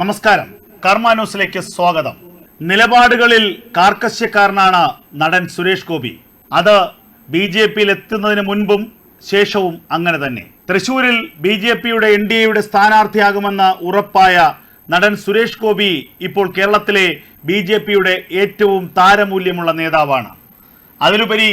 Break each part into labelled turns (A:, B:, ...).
A: നമസ്കാരം. കർമ്മ ന്യൂസിലേക്ക് സ്വാഗതം. നിലപാടുകളിൽ കാർക്കശ്യക്കാരനാണ് നടൻ സുരേഷ് ഗോപി. അത് ബി ജെ പിയിൽ എത്തുന്നതിന് മുൻപും ശേഷവും അങ്ങനെ തന്നെ. തൃശൂരിൽ ബി ജെ പിയുടെ എൻ ഡി എയുടെ സ്ഥാനാർത്ഥിയാകുമെന്ന് ഉറപ്പായ നടൻ സുരേഷ് ഗോപി ഇപ്പോൾ കേരളത്തിലെ ബി ജെ പിയുടെ ഏറ്റവും താരമൂല്യമുള്ള നേതാവാണ്. അതിലുപരി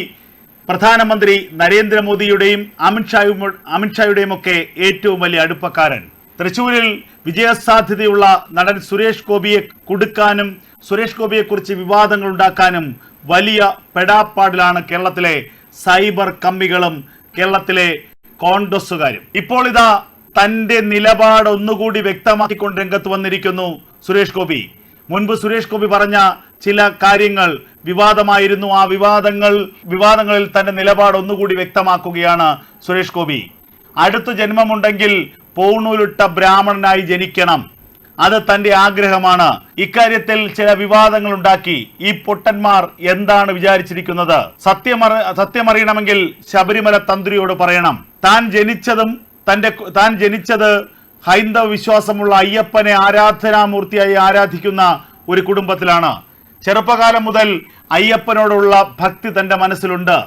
A: പ്രധാനമന്ത്രി നരേന്ദ്രമോദിയുടെയും അമിത്ഷായും അമിത്ഷായുടെയും ഒക്കെ ഏറ്റവും വലിയ അടുപ്പക്കാരൻ തൃശൂരിൽ വിജയസാധ്യതയുള്ള നടൻ സുരേഷ് ഗോപിയെ കൊടുക്കാനും സുരേഷ് ഗോപിയെക്കുറിച്ച് വിവാദങ്ങൾ ഉണ്ടാക്കാനും വലിയ പെടാപ്പാടിലാണ് കേരളത്തിലെ സൈബർ കമ്മികളും കേരളത്തിലെ കോൺഗ്രസുകാരും ഇപ്പോൾ ഇതാ തന്റെ നിലപാട് ഒന്നുകൂടി വ്യക്തമാക്കിക്കൊണ്ട് രംഗത്ത് വന്നിരിക്കുന്നു സുരേഷ് ഗോപി. മുൻപ് സുരേഷ് ഗോപി പറഞ്ഞ ചില കാര്യങ്ങൾ വിവാദമായിരുന്നു. ആ വിവാദങ്ങൾ വിവാദങ്ങളിൽ തന്റെ നിലപാട് ഒന്നുകൂടി വ്യക്തമാക്കുകയാണ് സുരേഷ് ഗോപി. അടുത്ത ജന്മമുണ്ടെങ്കിൽ പൂണൂലിട്ട ബ്രാഹ്മണനായി ജനിക്കണം. അത് തന്റെ ആഗ്രഹമാണ്. ഇക്കാര്യത്തിൽ ചില വിവാദങ്ങൾ ഉണ്ടാക്കി ഈ പൊട്ടന്മാർ എന്താണ് വിചാരിച്ചിരിക്കുന്നത്? സത്യമറി സത്യമറിയണമെങ്കിൽ ശബരിമല തന്ത്രിയോട് പറയണം. താൻ ജനിച്ചതും തന്റെ താൻ ജനിച്ചത് ഹൈന്ദവ വിശ്വാസമുള്ള അയ്യപ്പനെ ആരാധനാമൂർത്തിയായി ആരാധിക്കുന്ന ഒരു കുടുംബത്തിലാണ്. ചെറുപ്പകാലം മുതൽ അയ്യപ്പനോടുള്ള ഭക്തി തന്റെ മനസ്സിലുണ്ട്.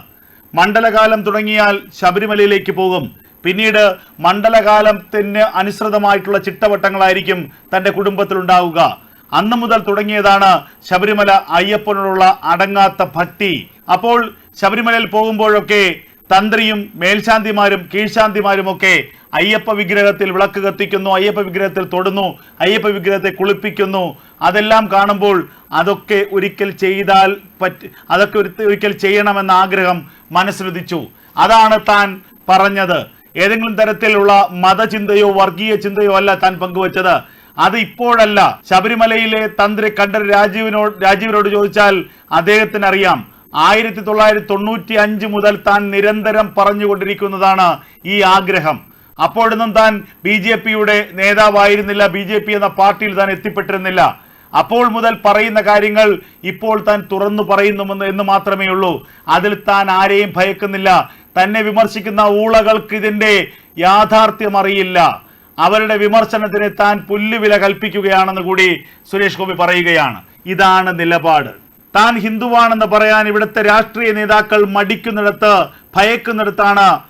A: മണ്ഡലകാലം തുടങ്ങിയാൽ ശബരിമലയിലേക്ക് പോകും. പിന്നീട് മണ്ഡലകാലത്തിന് അനുസൃതമായിട്ടുള്ള ചിട്ടവട്ടങ്ങളായിരിക്കും തന്റെ കുടുംബത്തിലുണ്ടാവുക. അന്ന് മുതൽ തുടങ്ങിയതാണ് ശബരിമല അയ്യപ്പനോടുള്ള അടങ്ങാത്ത ഭക്തി. അപ്പോൾ ശബരിമലയിൽ പോകുമ്പോഴൊക്കെ തന്ത്രിയും മേൽശാന്തിമാരും കീഴ്ശാന്തിമാരും ഒക്കെ അയ്യപ്പ വിഗ്രഹത്തിൽ വിളക്ക് കത്തിക്കുന്നു അയ്യപ്പ വിഗ്രഹത്തിൽ തൊടുന്നു അയ്യപ്പ വിഗ്രഹത്തെ കുളിപ്പിക്കുന്നു. അതെല്ലാം കാണുമ്പോൾ അതൊക്കെ ഒരിക്കൽ ചെയ്താൽ പറ്റ അതൊക്കെ ഒരു- ഒരിക്കൽ ചെയ്യണമെന്ന ആഗ്രഹം മനസ്സിലുദിച്ചു അതാണ് താൻ പറഞ്ഞത്. ഏതെങ്കിലും തരത്തിലുള്ള മതചിന്തയോ വർഗീയ ചിന്തയോ അല്ല താൻ പങ്കുവച്ചത്. അത് ഇപ്പോഴല്ല. ശബരിമലയിലെ തന്ത്രി കണ്ഠർ രാജീവിനോട് രാജീവിനോട് ചോദിച്ചാൽ അദ്ദേഹത്തിന് അറിയാം ആയിരത്തി തൊള്ളായിരത്തി തൊണ്ണൂറ്റി അഞ്ച് മുതൽ താൻ നിരന്തരം പറഞ്ഞുകൊണ്ടിരിക്കുന്നതാണ് ഈ ആഗ്രഹം. അപ്പോഴൊന്നും താൻ ബി ജെ പിയുടെ നേതാവായിരുന്നില്ല. ബി ജെ പി എന്ന പാർട്ടിയിൽ താൻ എത്തിപ്പെട്ടിരുന്നില്ല. അപ്പോൾ മുതൽ പറയുന്ന കാര്യങ്ങൾ ഇപ്പോൾ താൻ തുറന്നു പറയുന്നുമെന്ന് എന്ന് മാത്രമേ ഉള്ളൂ അതിൽ താൻ ആരെയും ഭയക്കുന്നില്ല. തന്നെ വിമർശിക്കുന്ന ഊളകൾക്ക് ഇതിന്റെ യാഥാർത്ഥ്യം അറിയില്ല അവരുടെ വിമർശനത്തിന് താൻ പുല്ലുവില കൽപ്പിക്കുകയാണെന്ന് കൂടി സുരേഷ് ഗോപി പറയുകയാണ്. ഇതാണ് നിലപാട്. താൻ ഹിന്ദുവാണെന്ന് പറയാൻ ഇവിടുത്തെ രാഷ്ട്രീയ നേതാക്കൾ മടിക്കുന്നിടത്ത് ഭയക്കുന്നിടത്താണ്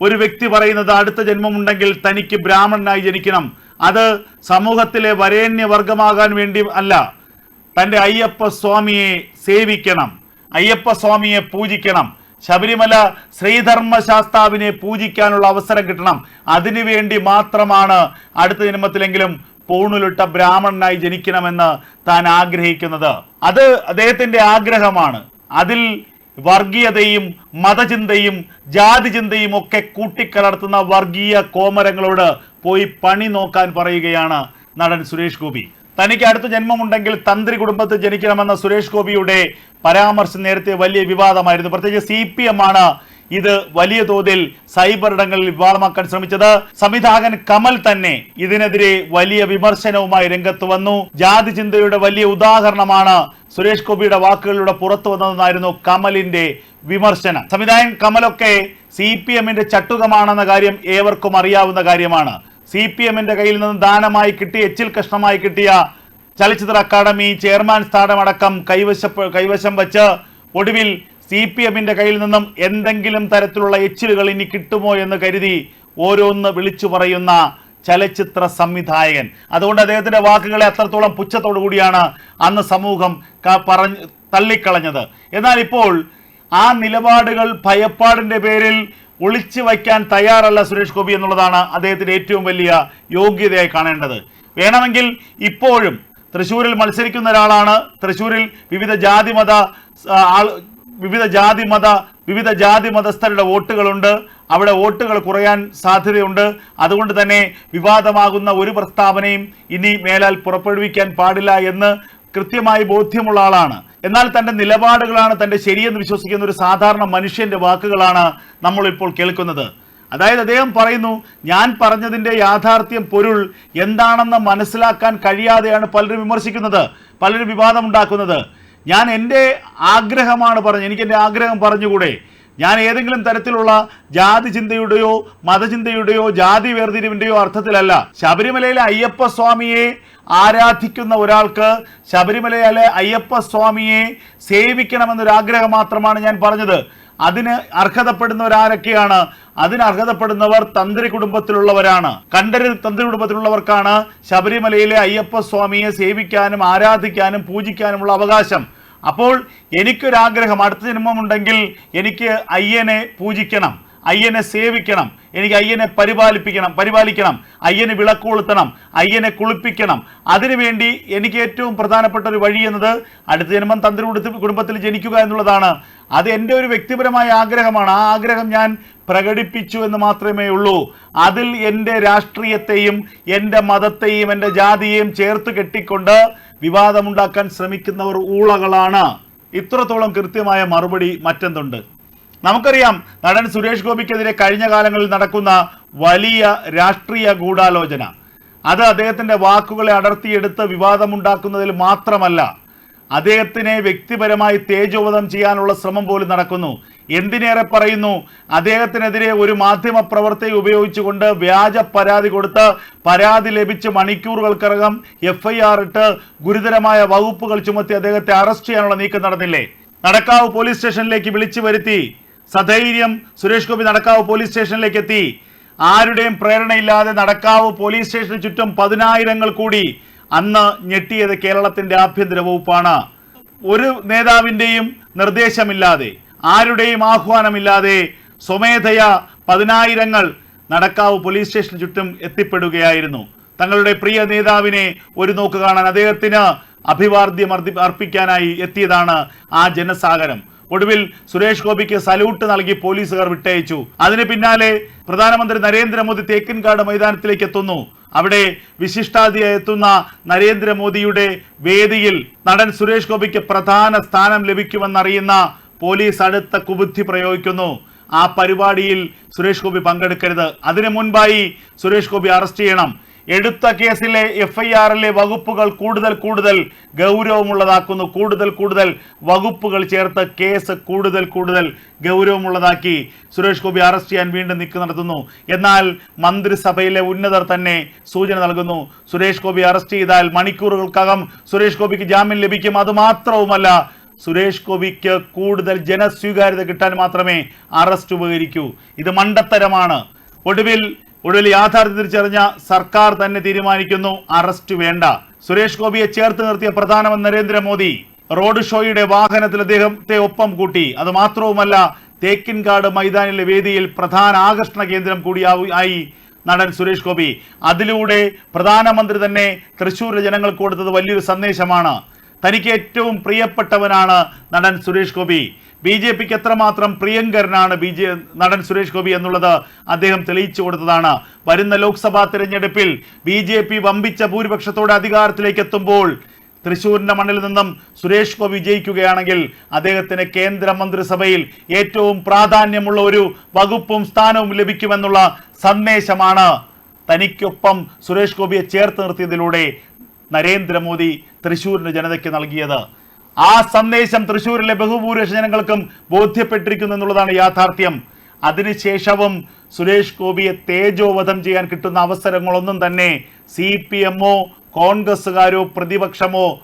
A: ഒരു വ്യക്തി പറയുന്നത് അടുത്ത ജന്മമുണ്ടെങ്കിൽ തനിക്ക് ബ്രാഹ്മണനായി ജനിക്കണം. അത് സമൂഹത്തിലെ വരേണ്യവർഗമാകാൻ വേണ്ടി അല്ല. തന്റെ അയ്യപ്പ സ്വാമിയെ സേവിക്കണം. അയ്യപ്പ സ്വാമിയെ പൂജിക്കണം. ശബരിമല ശ്രീധർമ്മശാസ്താവിനെ പൂജിക്കാനുള്ള അവസരം കിട്ടണം. അതിനുവേണ്ടി മാത്രമാണ് അടുത്ത ജന്മത്തിലെങ്കിലും പൂണുലിട്ട ബ്രാഹ്മണനായി ജനിക്കണമെന്ന് താൻ ആഗ്രഹിക്കുന്നത്. അത് അദ്ദേഹത്തിന്റെ ആഗ്രഹമാണ്. അതിൽ വർഗീയതയും മതചിന്തയും ജാതി ചിന്തയും ഒക്കെ കൂട്ടിക്കലർത്തുന്ന വർഗീയ കോമരങ്ങളോട് പോയി പണി നോക്കാൻ പറയുകയാണ് നടൻ സുരേഷ് ഗോപി. തനിക്ക് അടുത്ത ജന്മമുണ്ടെങ്കിൽ തന്ത്രി കുടുംബത്തിൽ ജനിക്കണമെന്ന സുരേഷ് ഗോപിയുടെ പരാമർശം നേരത്തെ വലിയ വിവാദമായിരുന്നു. പ്രത്യേകിച്ച് സി പി എം ആണ് ഇത് വലിയ തോതിൽ സൈബർ ഇടങ്ങളിൽ വിവാദമാക്കാൻ ശ്രമിച്ചത്. സംവിധായകൻ കമൽ തന്നെ ഇതിനെതിരെ വലിയ വിമർശനവുമായി രംഗത്ത് വന്നു. ജാതി ചിന്തയുടെ വലിയ ഉദാഹരണമാണ് സുരേഷ് ഗോപിയുടെ വാക്കുകളിലൂടെ പുറത്തു വന്നതെന്നായിരുന്നു കമലിന്റെ വിമർശനം. സംവിധായകൻ കമലൊക്കെ സി പി എമ്മിന്റെ ചട്ടുകമാണെന്ന കാര്യം ഏവർക്കും അറിയാവുന്ന കാര്യമാണ്. സി പി എമ്മിന്റെ കയ്യിൽ നിന്ന് ദാനമായി കിട്ടിയ എച്ചിൽ കഷ്ണമായി കിട്ടിയ ചലച്ചിത്ര അക്കാദമി ചെയർമാൻ സ്ഥാനമടക്കം കൈവശ കൈവശം വച്ച് ഒടുവിൽ സി പി എമ്മിന്റെ കയ്യിൽ നിന്നും എന്തെങ്കിലും തരത്തിലുള്ള എച്ചിലുകൾ ഇനി കിട്ടുമോ എന്ന് കരുതി ഓരോന്ന് വിളിച്ചു പറയുന്ന ചലച്ചിത്ര സംവിധായകൻ. അതുകൊണ്ട് അദ്ദേഹത്തിന്റെ വാക്കുകളെ അത്രത്തോളം പുച്ഛത്തോടു കൂടിയാണ് അന്ന് സമൂഹം പറഞ്ഞ് തള്ളിക്കളഞ്ഞത്. എന്നാൽ ഇപ്പോൾ ആ നിലപാടുകൾ ഭയപ്പാടിന്റെ പേരിൽ ഒളിച്ചു വയ്ക്കാൻ തയ്യാറല്ല സുരേഷ് ഗോപി എന്നുള്ളതാണ് അദ്ദേഹത്തിന്റെ ഏറ്റവും വലിയ യോഗ്യതയായി കാണേണ്ടത്. വേണമെങ്കിൽ ഇപ്പോഴും തൃശ്ശൂരിൽ മത്സരിക്കുന്ന ഒരാളാണ്. തൃശ്ശൂരിൽ വിവിധ ജാതി മത വിവിധ ജാതി മത വിവിധ ജാതി മതസ്ഥരുടെ വോട്ടുകളുണ്ട്. അവിടെ വോട്ടുകൾ കുറയാൻ സാധ്യതയുണ്ട്. അതുകൊണ്ട് തന്നെ വിവാദമാകുന്ന ഒരു പ്രസ്താവനയും ഇനി മേലാൽ പുറപ്പെടുവിക്കാൻ പാടില്ല എന്ന് കൃത്യമായി ബോധ്യമുള്ള ആളാണ്. എന്നാൽ തന്റെ നിലപാടുകളാണ് തന്റെ ശരിയെന്ന് വിശ്വസിക്കുന്ന ഒരു സാധാരണ മനുഷ്യന്റെ വാക്കുകളാണ് നമ്മൾ ഇപ്പോൾ കേൾക്കുന്നത്. അതായത് അദ്ദേഹം പറയുന്നു ഞാൻ പറഞ്ഞതിന്റെ യാഥാർത്ഥ്യം പൊരുൾ എന്താണെന്ന് മനസ്സിലാക്കാൻ കഴിയാതെയാണ് പലരും വിമർശിക്കുന്നത് പലരും വിവാദമുണ്ടാക്കുന്നത്. ഞാൻ എന്റെ ആഗ്രഹമാണ് പറഞ്ഞത് എനിക്ക് എന്റെ ആഗ്രഹം പറഞ്ഞുകൂടെ? ഞാൻ ഏതെങ്കിലും തരത്തിലുള്ള ജാതി ചിന്തയുടെയോ മതചിന്തയുടെയോ ജാതി വേർതിരിവിന്റെയോ അർത്ഥത്തിലല്ല. ശബരിമലയിലെ അയ്യപ്പ സ്വാമിയെ ആരാധിക്കുന്ന ഒരാൾക്ക് ശബരിമലയിലെ അയ്യപ്പ സ്വാമിയെ സേവിക്കണമെന്നൊരാഗ്രഹം മാത്രമാണ് ഞാൻ പറഞ്ഞത്. അതിന് അർഹതപ്പെടുന്നവരാരൊക്കെയാണ് അതിന് അർഹതപ്പെടുന്നവർ തന്ത്രി കുടുംബത്തിലുള്ളവരാണ്. കണ്ടരിൽ തന്ത്രി കുടുംബത്തിലുള്ളവർക്കാണ് ശബരിമലയിലെ അയ്യപ്പ സ്വാമിയെ സേവിക്കാനും ആരാധിക്കാനും പൂജിക്കാനുമുള്ള അവകാശം. അപ്പോൾ എനിക്കൊരാഗ്രഹം അടുത്ത ജന്മമുണ്ടെങ്കിൽ എനിക്ക് അയ്യനെ പൂജിക്കണം. അയ്യനെ സേവിക്കണം. എനിക്ക് അയ്യനെ പരിപാലിപ്പിക്കണം പരിപാലിക്കണം. അയ്യനെ വിളക്കുകൊളുത്തണം അയ്യനെ കുളിപ്പിക്കണം. അതിനുവേണ്ടി എനിക്ക് ഏറ്റവും പ്രധാനപ്പെട്ട ഒരു വഴി എന്നത് അടുത്ത ജന്മം തന്ത്രി കുടുംബത്തിൽ- ജനിക്കുക എന്നുള്ളതാണ്. അത് എന്റെ ഒരു വ്യക്തിപരമായ ആഗ്രഹമാണ്. ആ ആഗ്രഹം ഞാൻ പ്രകടിപ്പിച്ചു എന്ന് മാത്രമേ ഉള്ളൂ. അതിൽ എന്റെ രാഷ്ട്രീയത്തെയും എന്റെ മതത്തെയും എന്റെ ജാതിയെയും ചേർത്ത് കെട്ടിക്കൊണ്ട് വിവാദമുണ്ടാക്കാൻ ശ്രമിക്കുന്നവർ ഊളകളാണ്. ഇത്രത്തോളം കൃത്യമായ മറുപടി മറ്റെന്തുണ്ട്? നമുക്കറിയാം നടൻ സുരേഷ് ഗോപിക്കെതിരെ കഴിഞ്ഞ കാലങ്ങളിൽ നടക്കുന്ന വലിയ രാഷ്ട്രീയ ഗൂഢാലോചന. അത് അദ്ദേഹത്തിന്റെ വാക്കുകളെ അടർത്തിയെടുത്ത് വിവാദമുണ്ടാക്കുന്നതിൽ മാത്രമല്ല അദ്ദേഹത്തിനെ വ്യക്തിപരമായി തേജോവധം ചെയ്യാനുള്ള ശ്രമം പോലും നടക്കുന്നു. എന്തിനേറെ പറയുന്നു? അദ്ദേഹത്തിനെതിരെ ഒരു മാധ്യമ പ്രവർത്തകയെ ഉപയോഗിച്ചുകൊണ്ട് വ്യാജ പരാതി കൊടുത്ത് പരാതി ലഭിച്ച് മണിക്കൂറുകൾക്കകം എഫ് ഐ ആർ ഇട്ട് ഗുരുതരമായ വകുപ്പുകൾ ചുമത്തി അദ്ദേഹത്തെ അറസ്റ്റ് ചെയ്യാനുള്ള നീക്കം നടന്നില്ലേ? നടക്കാവ് പോലീസ് സ്റ്റേഷനിലേക്ക് വിളിച്ചു വരുത്തി. സധൈര്യം സുരേഷ് ഗോപി നടക്കാവ് പോലീസ് സ്റ്റേഷനിലേക്ക് എത്തി. ആരുടെയും പ്രേരണയില്ലാതെ നടക്കാവ് പോലീസ് സ്റ്റേഷന് ചുറ്റും പതിനായിരങ്ങൾ കൂടി അന്ന് ഞെട്ടിയത് കേരളത്തിന്റെ ആഭ്യന്തര വകുപ്പാണ്. ഒരു നേതാവിന്റെയും നിർദ്ദേശമില്ലാതെ ആരുടെയും ആഹ്വാനമില്ലാതെ സ്വമേധയ പതിനായിരങ്ങൾ നടക്കാവ് പോലീസ് സ്റ്റേഷന് ചുറ്റും എത്തിപ്പെടുകയായിരുന്നു. തങ്ങളുടെ പ്രിയ നേതാവിനെ ഒരു നോക്ക് കാണാൻ അദ്ദേഹത്തിന് അഭിവാദ്യം അർദ്ധി- അർപ്പിക്കാനായി എത്തിയതാണ് ആ ജനസാഗരം. ഒടുവിൽ സുരേഷ് ഗോപിക്ക് സല്യൂട്ട് നൽകി പോലീസുകാർ വിട്ടയച്ചു. അതിന് പിന്നാലെ പ്രധാനമന്ത്രി നരേന്ദ്രമോദി തേക്കിൻകാട് മൈതാനത്തിലേക്ക് എത്തുന്നു. അവിടെ വിശിഷ്ടാതിയായി എത്തുന്ന നരേന്ദ്രമോദിയുടെ വേദിയിൽ നടൻ സുരേഷ് ഗോപിക്ക് പ്രധാന സ്ഥാനം ലഭിക്കുമെന്നറിയുന്ന പോലീസ് അടുത്ത കുബുദ്ധി പ്രയോഗിക്കുന്നു. ആ പരിപാടിയിൽ സുരേഷ് ഗോപി പങ്കെടുക്കരുത്. അതിനു മുൻപായി സുരേഷ് ഗോപി അറസ്റ്റ് ചെയ്യണം. എടുത്ത കേസിലെ എഫ് ഐ ആറിലെ വകുപ്പുകൾ കൂടുതൽ കൂടുതൽ ഗൗരവമുള്ളതാക്കുന്നു. കൂടുതൽ കൂടുതൽ വകുപ്പുകൾ ചേർത്ത് കേസ് കൂടുതൽ കൂടുതൽ ഗൗരവമുള്ളതാക്കി സുരേഷ് ഗോപി അറസ്റ്റ് ചെയ്യാൻ വീണ്ടും നീക്കം നടത്തുന്നു. എന്നാൽ മന്ത്രിസഭയിലെ ഉന്നതർ തന്നെ സൂചന നൽകുന്നു. സുരേഷ് ഗോപി അറസ്റ്റ് ചെയ്താൽ മണിക്കൂറുകൾക്കകം സുരേഷ് ഗോപിക്ക് ജാമ്യം ലഭിക്കും. അതുമാത്രവുമല്ല സുരേഷ് ഗോപിക്ക് കൂടുതൽ ജനസ്വീകാര്യത കിട്ടാൻ മാത്രമേ അറസ്റ്റ് ഉപകരിക്കൂ. ഇത് മണ്ടത്തരമാണ്. ഒടുവിൽ ഒടുവിൽ യാഥാർത്ഥ്യം തിരിച്ചറിഞ്ഞ സർക്കാർ തന്നെ തീരുമാനിക്കുന്നു. അറസ്റ്റ് വേണ്ട. സുരേഷ് ഗോപിയെ ചേർത്ത് നിർത്തിയ പ്രധാനമന്ത്രി നരേന്ദ്രമോദി റോഡ് ഷോയുടെ വാഹനത്തിൽ അദ്ദേഹത്തെ ഒപ്പം കൂട്ടി. അത് മാത്രവുമല്ല തേക്കിൻകാട് മൈതാനിലെ വേദിയിൽ പ്രധാന ആകർഷണ കേന്ദ്രം കൂടിയായി നടൻ സുരേഷ് ഗോപി. അതിലൂടെ പ്രധാനമന്ത്രി തന്നെ തൃശ്ശൂരിലെ ജനങ്ങൾക്ക് കൊടുത്തത് വലിയൊരു സന്ദേശമാണ്. തനിക്ക് ഏറ്റവും പ്രിയപ്പെട്ടവനാണ് നടൻ സുരേഷ് ഗോപി. ബി ജെ പിക്ക് എത്രമാത്രം പ്രിയങ്കരനാണ് ബി ജെ നടൻ സുരേഷ് ഗോപി എന്നുള്ളത് അദ്ദേഹം തെളിയിച്ചു കൊടുത്തതാണ്. വരുന്ന ലോക്സഭാ തിരഞ്ഞെടുപ്പിൽ ബി ജെ പി വമ്പിച്ച ഭൂരിപക്ഷത്തോടെ അധികാരത്തിലേക്ക് എത്തുമ്പോൾ തൃശൂരിന്റെ മണ്ണിൽ നിന്നും സുരേഷ് ഗോപി വിജയിക്കുകയാണെങ്കിൽ അദ്ദേഹത്തിന് കേന്ദ്രമന്ത്രിസഭയിൽ ഏറ്റവും പ്രാധാന്യമുള്ള ഒരു വകുപ്പും സ്ഥാനവും ലഭിക്കുമെന്നുള്ള സന്ദേശമാണ് തനിക്കൊപ്പം സുരേഷ് ഗോപിയെ ചേർത്ത് നിർത്തിയതിലൂടെ നരേന്ദ്രമോദി തൃശൂരിന്റെ ജനതയ്ക്ക് നൽകിയത്. ആ സന്ദേശം തൃശൂരിലെ ബഹുഭൂരിപക്ഷ ജനങ്ങൾക്കും ബോധ്യപ്പെട്ടിരിക്കുന്നു എന്നുള്ളതാണ് യാഥാർത്ഥ്യം. അതിനുശേഷവും സുരേഷ് ഗോപിയെ തേജോവധം ചെയ്യാൻ കിട്ടുന്ന അവസരങ്ങളൊന്നും തന്നെ സി പി എമ്മോ കോൺഗ്രസ്സുകാരോ പ്രതിപക്ഷമോ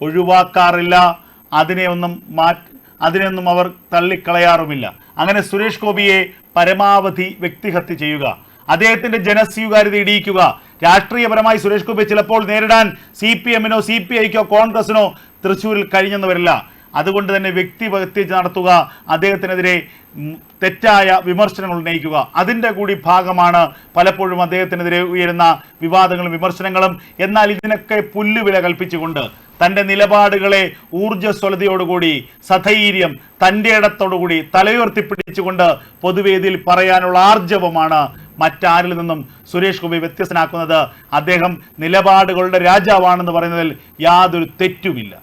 A: ഒഴിവാക്കാറില്ല. അതിനെ ഒന്നും മാറ്റി അതിനെയൊന്നും അവർ തള്ളിക്കളയാറുമില്ല. അങ്ങനെ സുരേഷ് ഗോപിയെ പരമാവധി വ്യക്തിഹത്യ ചെയ്യുക. അദ്ദേഹത്തിന്റെ ജനസ്വീകാര്യത ഇടിയിക്കുക. രാഷ്ട്രീയപരമായി സുരേഷ് ഗോപി ചിലപ്പോൾ നേരിടാൻ സി പി എമ്മിനോ സി പി ഐക്കോ കോൺഗ്രസിനോ തൃശ്ശൂരിൽ കഴിഞ്ഞെന്ന് വരില്ല അതുകൊണ്ട് തന്നെ വ്യക്തിഹത്യ നടത്തുക അദ്ദേഹത്തിനെതിരെ തെറ്റായ വിമർശനങ്ങൾ ഉന്നയിക്കുക. അതിന്റെ കൂടി ഭാഗമാണ് പലപ്പോഴും അദ്ദേഹത്തിനെതിരെ ഉയരുന്ന വിവാദങ്ങളും വിമർശനങ്ങളും. എന്നാൽ ഇതിനൊക്കെ പുല്ലുവില കൽപ്പിച്ചുകൊണ്ട് തന്റെ നിലപാടുകളെ ഊർജസ്വലതയോടുകൂടി സധൈര്യം തന്റെ ഇടത്തോടുകൂടി തലയുയർത്തിപ്പിടിച്ചുകൊണ്ട് പൊതുവേദിയിൽ പറയാനുള്ള ആർജവമാണ് മറ്റാരിൽ നിന്നും സുരേഷ് ഗോപി വ്യത്യസ്തനാക്കുന്നത് അദ്ദേഹം നിലപാടുകളുടെ രാജാവാണെന്ന് പറയുന്നതിൽ യാതൊരു തെറ്റുമില്ല.